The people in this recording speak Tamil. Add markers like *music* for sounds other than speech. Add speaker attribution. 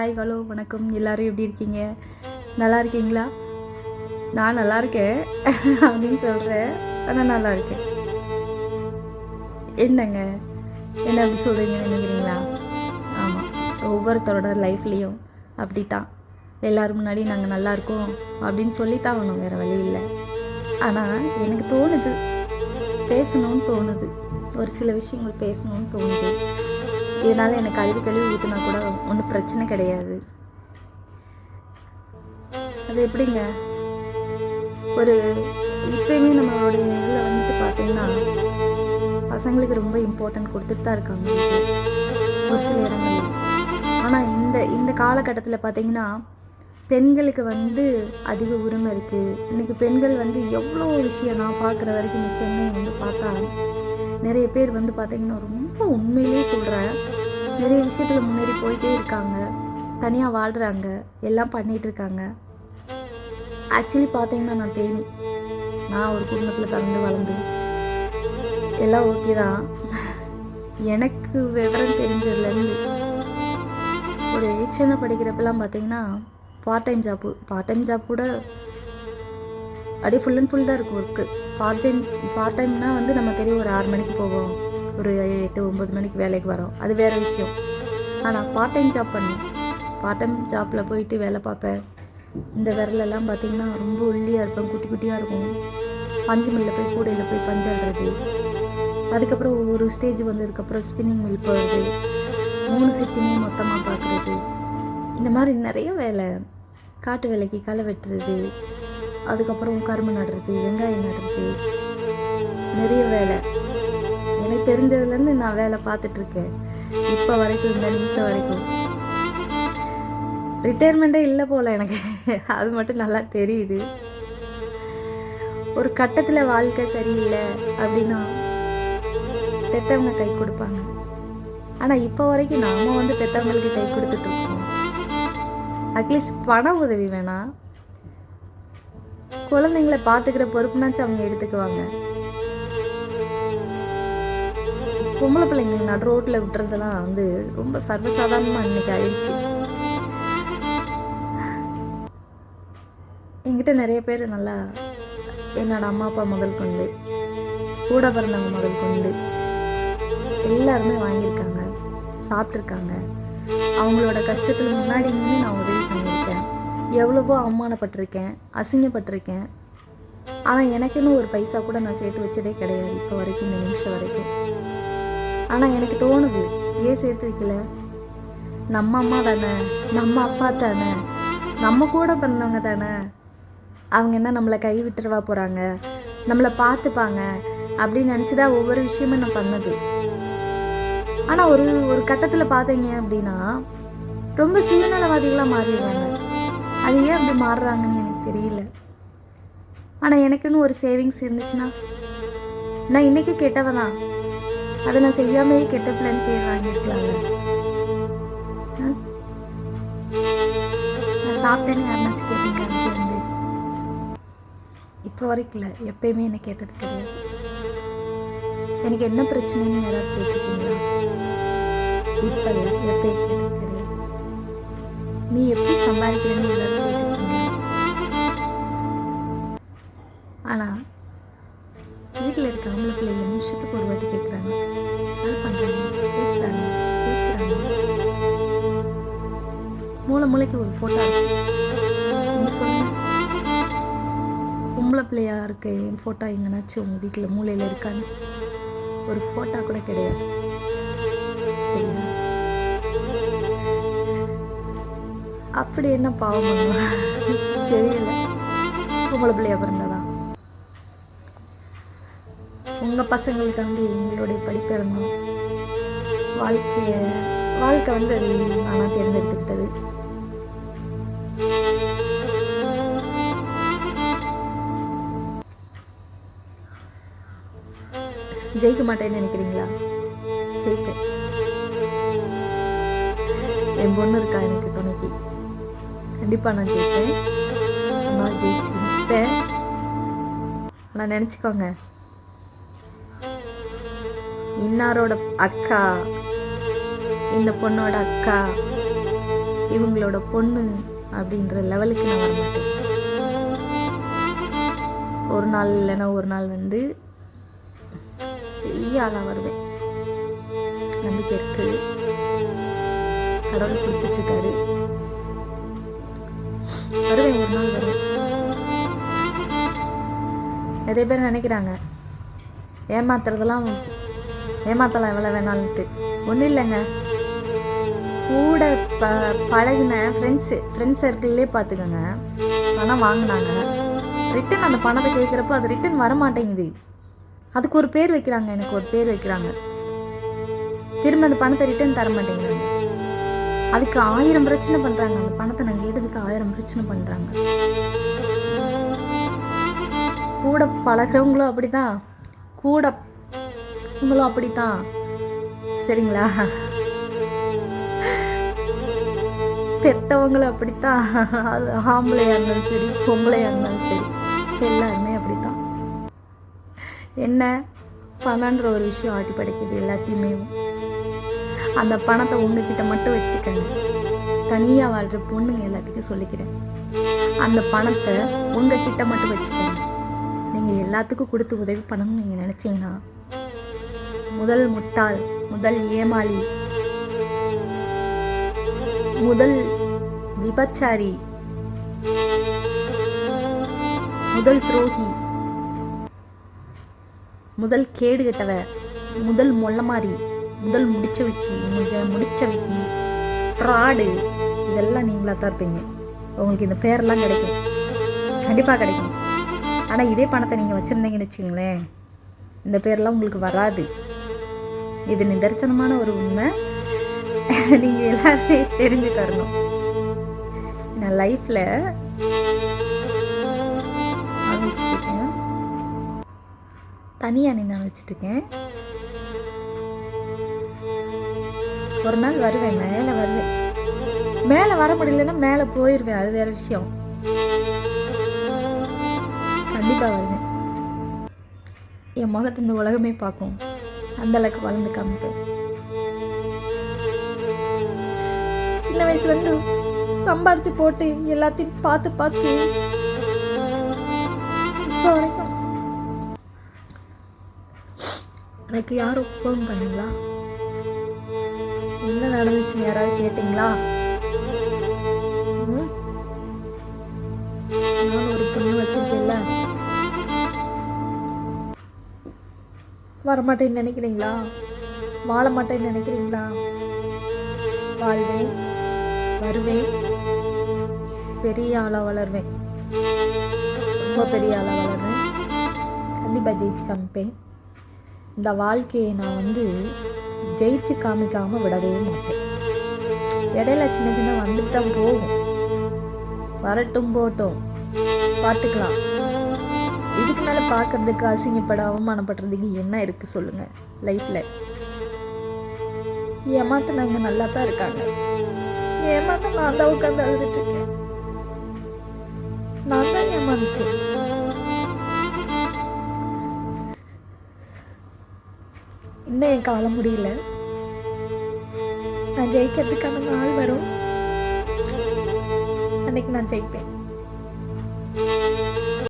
Speaker 1: ஹாய் ஹலோ வணக்கம் எல்லாரும் எப்படி இருக்கீங்க நல்லா இருக்கீங்களா நான் நல்லா இருக்கேன் *laughs* அப்படின்னு சொல்கிறேன் ஆனால் நல்லா இருக்கேன் என்னங்க என்ன அப்படி சொல்கிறீங்க நினைக்கிறீங்களா ஆமாம் ஒவ்வொருத்தரோட லைஃப்லேயும் அப்படி தான் எல்லோரும் முன்னாடி நாங்கள் நல்லா இருக்கோம் அப்படின்னு சொல்லித்தான் தான் வேறு வழி இல்லை ஆனால் எனக்கு தோணுது பேசணும்னு தோணுது ஒரு சில விஷயங்கள் பேசணும்னு தோணுது இதனால் எனக்கு கழுவி கழுவி ஊற்றினா கூட ஒன்றும் பிரச்சனை கிடையாது அது எப்படிங்க ஒரு இப்பயுமே நம்மளுடைய இதில் வந்துட்டு பார்த்தீங்கன்னா பசங்களுக்கு ரொம்ப இம்பார்ட்டன்ட் கொடுத்துட்டு தான் இருக்காங்க ஒரு சில இடங்கள் ஆனால் இந்த இந்த காலகட்டத்தில் பார்த்தீங்கன்னா பெண்களுக்கு வந்து அதிக உரிமை இருக்குது இன்றைக்கி பெண்கள் வந்து எவ்வளோ விஷயம் நான் பார்க்குற வரைக்கும் இந்த சென்னை வந்து பார்த்தா நிறைய பேர் வந்து பார்த்திங்கன்னா ரொம்ப ரொம்ப உண்மையிலே சொல்கிறேன் நிறைய விஷயத்தில் முன்னேறி போயிட்டே இருக்காங்க தனியாக வாழ்கிறாங்க எல்லாம் பண்ணிகிட்டு இருக்காங்க ஆக்சுவலி பார்த்தீங்கன்னா நான் தேனி நான் ஒரு குடும்பத்தில் பிறந்து வளர்ந்து எல்லாம் ஓகே தான் எனக்கு விவரம் தெரிஞ்சதுலேருந்து ஒரு ஏச்சன படிக்கிறப்பெல்லாம் பார்த்தீங்கன்னா part time job part time job கூட அப்படியே ஃபுல் அண்ட் ஃபுல் தான் இருக்கும் ஒர்க்கு பார்ட் டைம் பார்ட் டைம்னால் வந்து நம்ம தெரியும் ஒரு ஆறு மணிக்கு போவோம் ஒரு எட்டு ஒம்பது மணிக்கு வேலைக்கு வரோம் அது வேறு விஷயம் ஆனால் பார்ட் டைம் ஜாப் பண்ணேன் பார்ட் டைம் ஜாப்பில் போயிட்டு வேலை பார்ப்பேன் இந்த விரலெல்லாம் பார்த்திங்கன்னா ரொம்ப ஒல்லியாக இருப்பேன் குட்டி குட்டியாக இருக்கும் பஞ்சு மில்லில் போய் கூடையில் போய் பஞ்சாடுறது அதுக்கப்புறம் ஒவ்வொரு ஸ்டேஜ் வந்ததுக்கப்புறம் ஸ்பின்னிங் மில் போகிறது மூணு சிட்டியுமே மொத்தமாக பார்க்குறது இந்த மாதிரி நிறைய வேலை காட்டு வேலைக்கு களை வெட்டுறது அதுக்கப்புறம் கரும்பு நடுறது வெங்காயம் நடுறது நிறைய வேலை எனக்கு தெரிஞ்சதுலேருந்து நான் வேலை பார்த்துட்ருக்கேன் இப்போ வரைக்கும் இந்த நிமிஷம் வரைக்கும் ரிட்டையர்மெண்டே இல்லை போல் எனக்கு அது மட்டும் நல்லா தெரியுது ஒரு கட்டத்தில் வாழ்க்கை சரியில்லை அப்படின்னா பெற்றவங்க கை கொடுப்பாங்க ஆனால் இப்போ வரைக்கும் நாம் வந்து பெற்றவங்களுக்கு கை கொடுத்துட்ருக்கோம் அட்லீஸ்ட் பண உதவி வேணாம் குழந்தைங்களை பார்த்துக்கிற பொறுப்புனாச்சும் அவங்க எடுத்துக்குவாங்க பொம்பளை பிள்ளைங்களை நடு ரோட்டில் விட்டுறதெல்லாம் வந்து ரொம்ப சர்வசாதாரணமாக இன்னைக்கு ஆயிடுச்சு என்கிட்ட நிறைய பேர் நல்லா என்னோட அம்மா அப்பா முதல் கொண்டு கூட பிறந்தவங்க முதல் கொண்டு எல்லாருமே வாங்கியிருக்காங்க சாப்பிட்ருக்காங்க அவங்களோட கஷ்டத்தில் முன்னாடி நின்று நான் உதவி பண்ணியிருக்கேன் எவ்வளவோ அவமானப்பட்டிருக்கேன் அசிங்கப்பட்டிருக்கேன் ஆனால் எனக்குன்னு ஒரு பைசா கூட நான் சேர்த்து வச்சதே கிடையாது இப்போ வரைக்கும் இந்த நிமிஷம் வரைக்கும் ஆனால் எனக்கு தோணுது ஏன் சேர்த்து வைக்கல நம்ம அம்மா தானே நம்ம அப்பா தானே நம்ம கூட பிறந்தவங்க தானே அவங்க என்ன நம்மளை கை விட்டுருவா போகிறாங்க நம்மளை பார்த்துப்பாங்க அப்படின்னு நினச்சி தான் ஒவ்வொரு விஷயமும் நான் பண்ணது ஆனால் ஒரு ஒரு கட்டத்தில் பார்த்தீங்க அப்படின்னா ரொம்ப சுயநலவாதிகளாக மாறிடுவாங்க அது ஏன் அப்படி மாறுறாங்கன்னு எனக்கு தெரியல ஆனால் எனக்குன்னு ஒரு சேவிங்ஸ் இருந்துச்சுன்னா நான் இன்றைக்கி கெட்டவன் தான் அதை நான் செய்யாமையே கெட்ட பிளான் பேர் வாங்கியிருக்கலாம் நான் சாப்பிட்டேன்னு யாருனாச்சும் கேட்டீங்க இப்போ வரைக்கும் இல்லை எப்பயுமே என்னை கேட்டது கிடையாது எனக்கு என்ன பிரச்சனைன்னு யாராவது கேட்டுருக்கீங்களா இப்போ இல்லை எப்பயும் கேட்டது கிடையாது நீ எப்படி சம்பாதிக்கிறேன்னு யாராவது கேட்டுருக்கீங்களா ஆனால் வீட்டில் இருக்க ஆம்பளை பிள்ளைய நிமிஷத்துக்கு ஒரு வாட்டி கேட்குறாங்க கால் பண்ணுறாங்க பேசுகிறாங்க கேட்குறாங்க மூளை மூளைக்கு ஒரு ஃபோட்டோ என்ன பொம்பளை பிள்ளையாக இருக்க என் ஃபோட்டோ எங்கேனாச்சும் உங்கள் வீட்டில் மூளையில் இருக்கான்னு ஒரு ஃபோட்டோ கூட கிடையாது அப்படி என்ன பாவம் தெரியல பொம்பளை பிள்ளையா பிறந்த எங்கள் பசங்களுக்காண்டி எங்களுடைய படிப்பு இருந்தோம் வாழ்க்கையை வாழ்க்கை வந்து அது நானாக தேர்ந்தெடுத்துக்கிட்டது ஜெயிக்க மாட்டேன்னு நினைக்கிறீங்களா ஜெயிப்பேன் என் பொண்ணு இருக்கா எனக்கு துணைக்கு கண்டிப்பாக நான் ஜெயிப்பேன் நான் ஜெயிச்சிருப்பேன் நான் நினச்சிக்கோங்க இன்னாரோட அக்கா இந்த பொண்ணோட அக்கா இவங்களோட பொண்ணு அப்படின்ற லெவலுக்கு நான் வரமாட்டேன் ஒரு நாள் இல்லைன்னா ஒரு நாள் வந்து பெரிய ஆளாக வருவேன் நம்பிக்கை இருக்கு கடவுள் கொடுத்துட்ருக்காரு வருவேன் ஒரு நாள் வருவேன் நிறைய பேர் நினைக்கிறாங்க ஏமாத்துறதெல்லாம் ஏமாத்தலாம் எவ்வளோ வேணாலும்ட்டு ஒன்றும் இல்லைங்க கூட ப பழகின ஃப்ரெண்ட்ஸு ஃப்ரெண்ட்ஸ் சர்க்கிள்லே பார்த்துக்கோங்க பணம் வாங்கினாங்க ரிட்டன் அந்த பணத்தை கேட்குறப்ப அது ரிட்டன் வரமாட்டேங்குது அதுக்கு ஒரு பேர் வைக்கிறாங்க எனக்கு ஒரு பேர் வைக்கிறாங்க திரும்ப அந்த பணத்தை ரிட்டன் தர மாட்டேங்கிறாங்க அதுக்கு ஆயிரம் பிரச்சனை பண்ணுறாங்க அந்த பணத்தை நான் கேட்டதுக்கு ஆயிரம் பிரச்சனை பண்ணுறாங்க கூட பழகிறவங்களும் அப்படி தான் கூட உங்களும் அப்படித்தான் சரிங்களா பெத்தவங்களும் அப்படித்தான் ஆம்பளையா ஆம்பளையாக இருந்தாலும் சரி பொம்பளையாக இருந்தாலும் சரி எல்லாருமே அப்படித்தான் என்ன பணன்ற ஒரு விஷயம் ஆட்டி படைக்குது எல்லாத்தையுமே அந்த பணத்தை உங்ககிட்ட மட்டும் வச்சுக்கங்க தனியாக வாழ்கிற பொண்ணுங்க எல்லாத்துக்கும் சொல்லிக்கிறேன் அந்த பணத்தை உங்ககிட்ட மட்டும் வச்சுக்கங்க நீங்கள் எல்லாத்துக்கும் கொடுத்து உதவி பண்ணணும்னு நீங்கள் நினச்சிங்கன்னா முதல் முட்டாள் முதல் ஏமாளி முதல் விபச்சாரி முதல் துரோகி முதல் கேடு கட்டவ முதல் மொல்லமாரி முதல் முடிச்ச வச்சு முத முடிச்ச வைக்கி ஃப்ராடு இதெல்லாம் நீங்களாக தான் இருப்பீங்க உங்களுக்கு இந்த பேரெல்லாம் கிடைக்கும் கண்டிப்பாக கிடைக்கும் ஆனால் இதே பணத்தை நீங்கள் வச்சுருந்தீங்கன்னு வச்சுங்களேன் இந்த பேரெல்லாம் உங்களுக்கு வராது இது நிதர்சனமான ஒரு உண்மை நீங்கள் எல்லாருமே தெரிஞ்சு தரணும் நான் லைஃப்பில் அழைச்சிட்ருக்கேன் தனியாக நின்று இருக்கேன் ஒரு நாள் வருவேன் மேலே வருவேன் மேலே வர முடியலன்னா மேலே போயிடுவேன் அது வேற விஷயம் கண்டிப்பாக வருவேன் என் முகத்தை இந்த உலகமே பார்க்கும் அந்தளவுக்கு வளர்ந்து காமிப்பேன் சின்ன இருந்து சம்பாரித்து போட்டு எல்லாத்தையும் பார்த்து பார்த்து வரைக்கும் எனக்கு யாரும் ஃபோன் பண்ணுங்களா என்ன நடந்துச்சுன்னு யாராவது கேட்டிங்களா வரமாட்டேன்னு நினைக்கிறீங்களா வாழ மாட்டேன்னு நினைக்கிறீங்களா வாழ்வேன் வருவேன் பெரிய ஆளாக வளருவேன் ரொம்ப பெரிய ஆளாக வளருவேன் கண்டிப்பாக ஜெயிச்சு காமிப்பேன் இந்த வாழ்க்கையை நான் வந்து ஜெயிச்சு காமிக்காமல் விடவே மாட்டேன் இடையில சின்ன சின்ன வந்துட்டு தான் போகும் வரட்டும் போட்டும் பார்த்துக்கலாம் இதுக்கு மேலே பார்க்குறதுக்கு அசிங்கப்படாமல் அவமானப்படுறதுக்கு என்ன இருக்குது சொல்லுங்கள் லைஃப்பில் ஏமாத்தினவங்க நல்லா தான் இருக்காங்க ஏமாத்த நான் தான் உட்காந்து இருக்கேன் நான் தான் ஏமாந்துட்டேன் இன்னும் என் காலம் முடியல நான் ஜெயிக்கிறதுக்கான நாள் வரும் அன்னைக்கு நான் ஜெயிப்பேன்